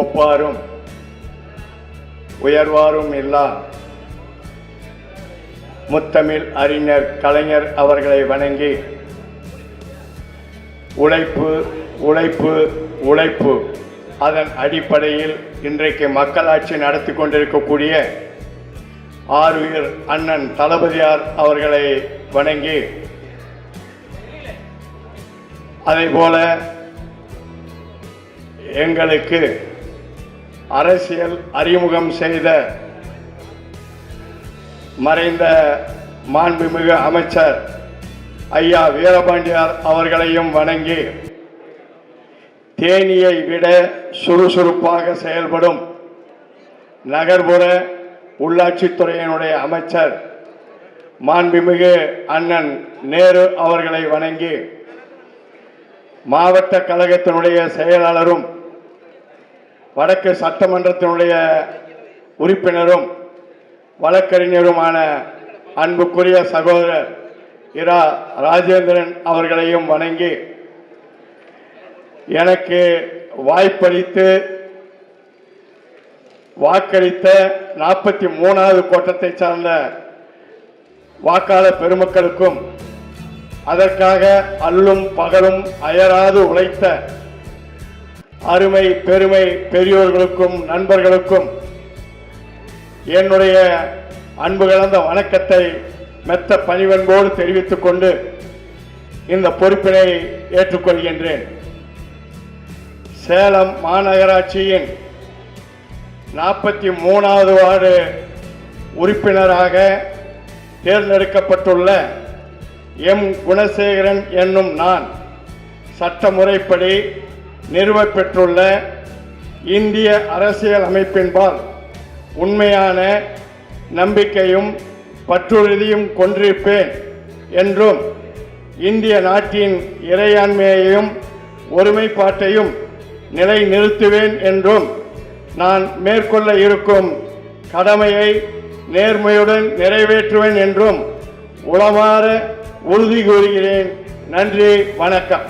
ஒப்பாரும் உயர்வாரும் இல்லா. முத்தமிழ் அறிஞர் கலைஞர் அவர்களை வணங்கி உழைப்பு உழைப்பு உழைப்பு. அதன் அடிப்படையில் இன்றைக்கு மக்களாட்சி நடத்தி கொண்டிருக்கக்கூடிய ஆறுயிர் அண்ணன் தளபதியார் அவர்களை வணங்கி அதேபோல எங்களுக்கு அரசியல் அறிமுகம் செய்த மறைந்த மாண்புமிகு அமைச்சர் ஐயா வீரபாண்டியார் அவர்களையும் வணங்கி தேனியை விட சுறுசுறுப்பாக செயல்படும் நகர்ப்புற உள்ளாட்சித்துறையினுடைய அமைச்சர் மாண்புமிகு அண்ணன் நேரு அவர்களை வணங்கி மாவட்ட கழகத்தினுடைய செயலாளரும் வடக்கு சட்டமன்றத்தினுடைய உறுப்பினரும் வழக்கறிஞருமான அன்புக்குரிய சகோதரர் இரா ராஜேந்திரன் அவர்களையும் வணங்கி எனக்கு வாய்ப்பளித்து வாக்களித்த நாற்பத்தி மூணாவது கோட்டத்தை சார்ந்த வாக்காளர் பெருமக்களுக்கும் அதற்காக அல்லும் பகலும் அயராது உழைத்த அருமை பெருமை பெரியோர்களுக்கும் நண்பர்களுக்கும் என்னுடைய அன்பு கலந்த வணக்கத்தை மெத்த பணிவன்போடு தெரிவித்துக் கொண்டு இந்த பொறுப்பினை ஏற்றுக்கொள்கின்றேன். சேலம் மாநகராட்சியின் நாற்பத்தி மூணாவது வார்டு உறுப்பினராக தேர்ந்தெடுக்கப்பட்டுள்ள எம். குணசேகரன் என்னும் நான் சட்டமுறைப்படி நிறுவப்பெற்றுள்ள இந்திய அரசியல் அமைப்பின்பால் உண்மையான நம்பிக்கையும் பற்றுறுதியும் கொண்டிருப்பேன் என்றும் இந்திய நாட்டின் இறையாண்மையையும் ஒருமைப்பாட்டையும் நிலைநிறுத்துவேன் என்றும் நான் மேற்கொள்ள இருக்கும் கடமையை நேர்மையுடன் நிறைவேற்றுவேன் என்றும் உளமாற உறுதி கூறுகிறேன். நன்றி வணக்கம்.